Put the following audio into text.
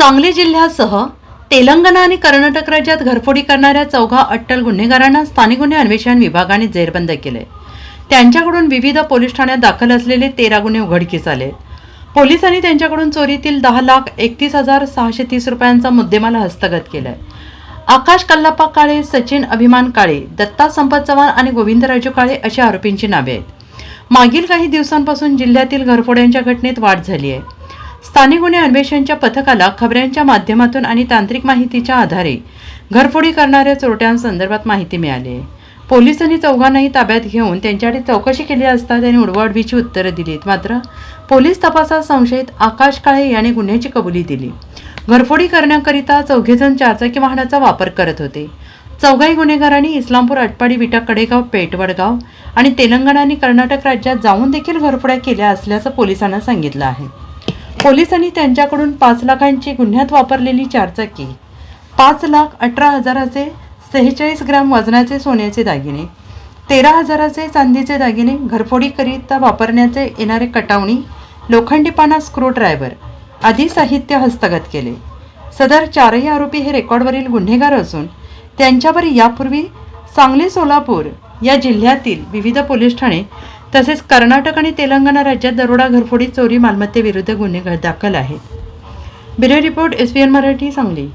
सांगली जिल्ह्यासह तेलंगणा आणि कर्नाटक राज्यात घरफोडी करणाऱ्या चौघा अट्टल गुन्हेगारांना स्थानिक गुन्हे अन्वेषण विभागाने जेरबंद केले. त्यांच्याकडून विविध पोलीस ठाण्यात दाखल असलेले तेरा गुन्हे उघडकीस आले. पोलिसांनी त्यांच्याकडून चोरीतील दहा लाख एकतीस हजार सहाशे तीस रुपयांचा मुद्देमाल हस्तगत केलाय. आकाश कल्लाप्पा काळे सचिन अभिमान काळे दत्ता संपत चव्हाण आणि गोविंदराजू काळे अशा आरोपींची नावे आहेत. मागील काही दिवसांपासून जिल्ह्यातील घरफोड्यांच्या घटनेत वाढ झाली आहे. स्थानिक गुन्हे अन्वेषणच्या पथकाला खबऱ्यांच्या माध्यमातून आणि तांत्रिक माहितीच्या आधारे घरफोडी करणाऱ्या चोरट्यांसंदर्भात माहिती मिळाली. आहे पोलिसांनी चौघांनाही ताब्यात घेऊन त्यांच्याकडे चौकशी केली असता त्यांनी उडवाडवीची उत्तरं दिलीत. मात्र पोलीस तपासात संशयित आकाश काळे याने गुन्ह्याची कबुली दिली. घरफोडी करण्याकरिता चौघेजण चारचाकी वाहनाचा वापर करत होते. चौघाही गुन्हेगारांनी इस्लामपूर अटपाडी विटा कडेगाव पेटवडगाव आणि तेलंगणा आणि कर्नाटक राज्यात जाऊन देखील घरफोड्या केल्या असल्याचं पोलिसांना सांगितलं आहे. पोलिसांनी त्यांच्याकडून पाच लाखांची गुन्ह्यात वापरलेली चारचाकी पाच लाख अठरा हजाराचे सेहेचाळीस ग्राम वजनाचे सोन्याचे दागिने तेरा हजाराचे चांदीचे दागिने घरफोडीकरिता वापरण्याचे येणारे कटावणी लोखंडी पाना स्क्रू ड्रायव्हर आदी साहित्य हस्तगत केले. सदर चारही आरोपी हे रेकॉर्डवरील गुन्हेगार असून त्यांच्यावर यापूर्वी सांगली सोलापूर या जिल्ह्यातील विविध पोलीस ठाणे तसेच कर्नाटक आणि तेलंगणा राज्यात दरोडा घरफोडी चोरी मालमत्तेविरुद्ध गुन्हे दाखल आहेत. Bureau report S P N Marathi Sangli.